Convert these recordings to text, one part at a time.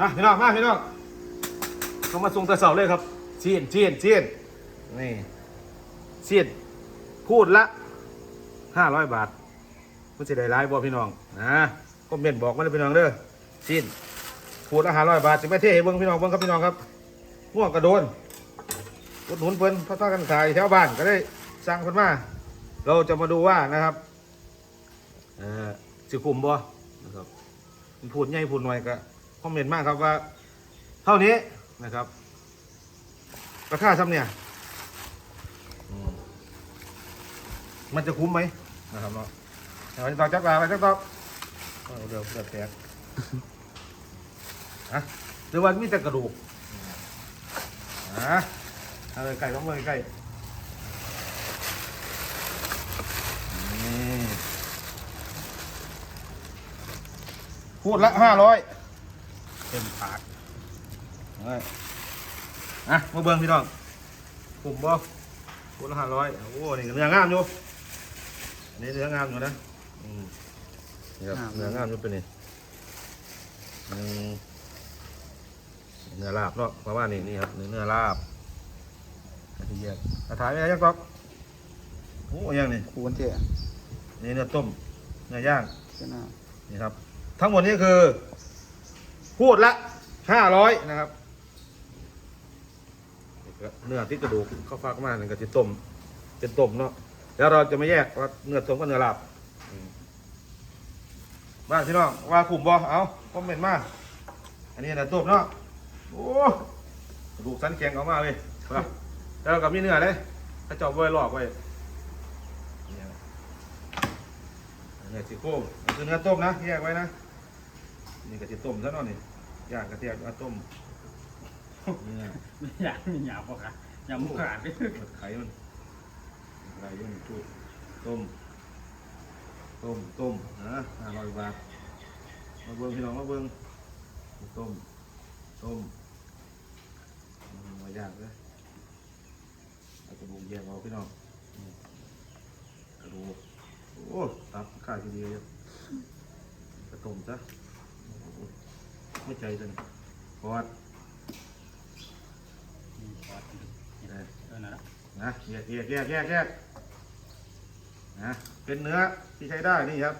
อะพี่น้องมาพี่น้องเขามาส่งต่เสาเลยครับเชียนเชียนเชียนนี่เชียนพูดละห้าร้อยบาทมันจะได้ร้ายบ่พี่น้องนะก็เมนบอกมาเลยพี่น้องเด้อเชียนพูดละห้าร้อยบาทจะไม่เท่ให้เบิ้งพี่น้องเบิ้งครับพี่น้องครับง่วงกระโดนอุดหนุนเพิ่นพระต้องกันขายแถวบ้านก็ได้สั่งเพิ่นมาเราจะมาดูว่านะครับเอ่อสิคุมบ่นะครับพูดใหญ่พูดหน่อยก็ คอมเมนต์มากครับว่า เท่านี้นะครับ ราคาซ้ำเนี่ยอืมมันจะคุ้มไหมนะครับเนาะเอาไปต่อจักรลาไปจักรต่อเอาเดี๋ยวเดี๋ยวแตกอะหรือว่ามีแต่กระดูกอะเอาเลยไก่ต้องเลยไก่นี่พูดละห้าร้อย เต็มปากเอาอะมาเบิ่งพี่น้องกลุ่มบ่พูดละห้าร้อยโอ้นี่ก็เนื้องามอยู่อันนี้เนื้องามอยู่นะอืมนี่ครับเนื้องามอยู่เป็นนี่อืมเนื้อลาบเนาะประมาณนี้นี่ครับเนื้อเนื้อลาบอันที่แยกอาถ่ายไม่ได้ยังตอกโอ้ยังนี่คูณเถอะนี่เนื้อต้มเนื้อย่างใช่ไหมนี่ครับ ทั้งหมดนี้คือ พูดละห้าร้อยนะครับเนื้อที่กระดูกเข้าฟากมากนึงก็จะต้มเป็นต้มเนาะแล้วเราจะไม่แยกว่าเนื้อต้มกับเนื้อลาบมบ้านพี่น้องว่าขุมบอเอาคอมเมนต์มาอันนี้เนื้อต้มเนาะโอ้กระดูกสันแข็งออกมาเลยครับแล้วก็มีเนื้อเลยถ้าจาะไว้ลอกไว้เนี่ยเนื้อซี่โครงคือเนื้อต้มนะแยกไว้นะนี่กะทิต้มซะหน่อยนี่ ย่างกะทิเอาต้มนี่นะไม่อยากไม่อยากบอกค่ะอยากมุกขาดเลยมันไข่มันไข่มันจุดต้ม ต้มต้มนะห้าร้อยบาทมาเบิ้งพี่น้องมาเบิ้งต้ม ต้มอืมมาย่างเลยเอากระดูกแยกเอาพี่น้องอืมกระดูกโอ้ตับข้าวทีเดียวเลยกระต้มซะโอ้โห ไม่ใจจังพอดเออนั่นแหละนะแยกแยกแยกแยกแยกนะเป็นเนื้อที่ใช้ได้นี่ครับ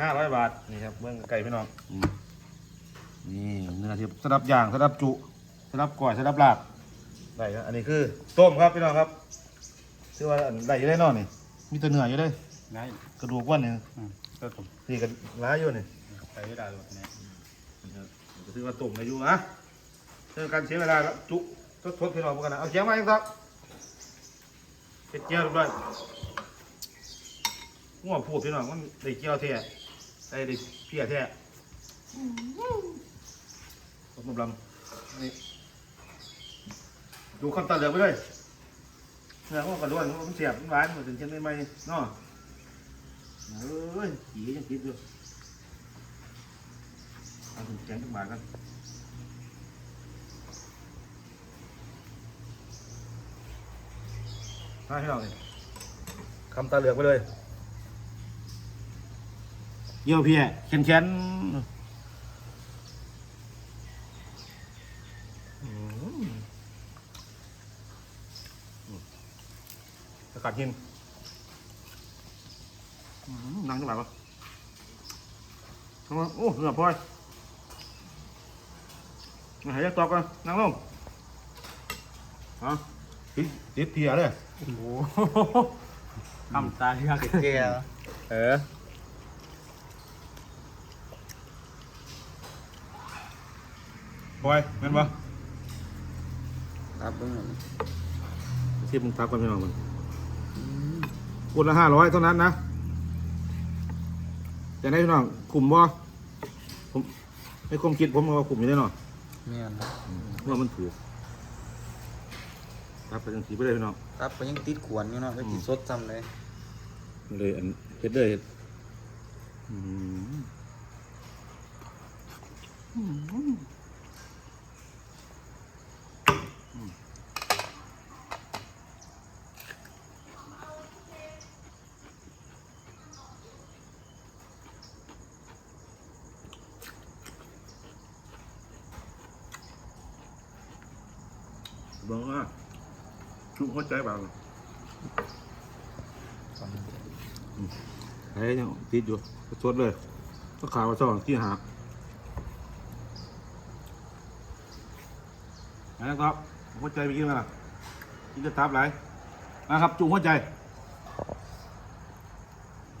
ห้าร้อยบาทนี่ครับเบื้องไก่พี่น้องนี่เนื้อที่สำหรับย่างสำหรับจุสำหรับก่อยสำหรับลาบได้ครับอันนี้คือต้มครับพี่น้องครับชื่อว่าอันได้อยังได้นอนนี่มีแต่เนื้ออยู่เลยได้กระดูกว่านนี่อืมก็ผมนี่กันร้ายอยู่นี่ ไปไม่ได้หรอกเนี่ยนะครับก็ถือว่าต้มอายุนะเรื่องการเสียเวลาครับจุทดทดพี่น้องพวกกันนะเอาเสียงมาเอีกครับเป็ดเจียวเรียบร้อยง่วงพูดพี่น้องมันได้เจียวแท้ได้ได้เพี้ยแท้ผมกำลังนี่ดูคำตัดเหลือไปเลยเนื้อมันกระด้วนมันเสียบมันหวานมันถึงเช่นไม่ไม่เนาะเอ้ยผียังคิดอยู่ เอาถุงแกงทุกบาทกันมาให้เราเลยคำตาเหลือกไปเลย เยี่ยวเพียเข็นแขนอืมอากาศเย็นอืมนั่งทุกบาทปะทำไมโอ้เหงื่อพลอยมา หายใจตอกกันนั่งลงฮะติดติดเพียเลยโอ้โหคำตาเลือกเกียร์เออปล่อยเงินปะรับเบื้องหลังที่มึงทักกันไม่นอนมันคนละห้าร้อยเท่านั้นนะจะได้พี่น้องขุมบ่ผมในความคิดผมว่าขุมอยู่แน่นอน เนี่ยนะว่ามันถูกครับไปจังสีไปเลยพี่น้องรับไปยังติดขวนอยู่เนาะก็ติดสดจำเลยเลยอันเฮ็ดเลยเฮ็ดอืม เบิ่งว่าชุบหัวใจบ้างไอ้ยังติดอยู่สดเลยก็ขาวมาสองที่หานะครับหัวใจไปกินมาล่ะกินจะทับไรนะครับจุ่มหัวใจ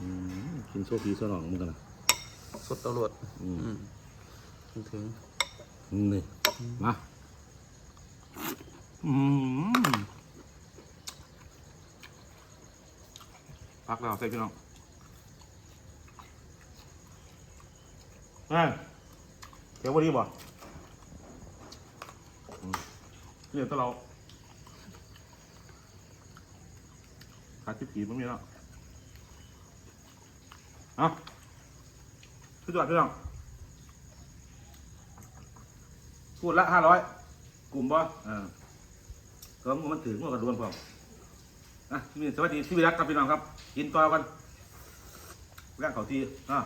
อืมกินโซฟีสนองมึงกันนะสดตำรวจอืมอืมถึงถึงนี่มา อืมพักแล้วใส่พี่น้องเฮ้ยเดี๋ยววันนี้บ่เนี่ยถ้าเราขาดทิพย์ผีมันมีแล้วเอาสุดยอดพี่น้องพูดละห้าร้อยกลุ่มบ่อ่า ก็มันถึงมันก็รวนพร้อมอะสวัสดีที่วิรักครับพี่น้องครับกินต่อกันแรงเขาทีอะ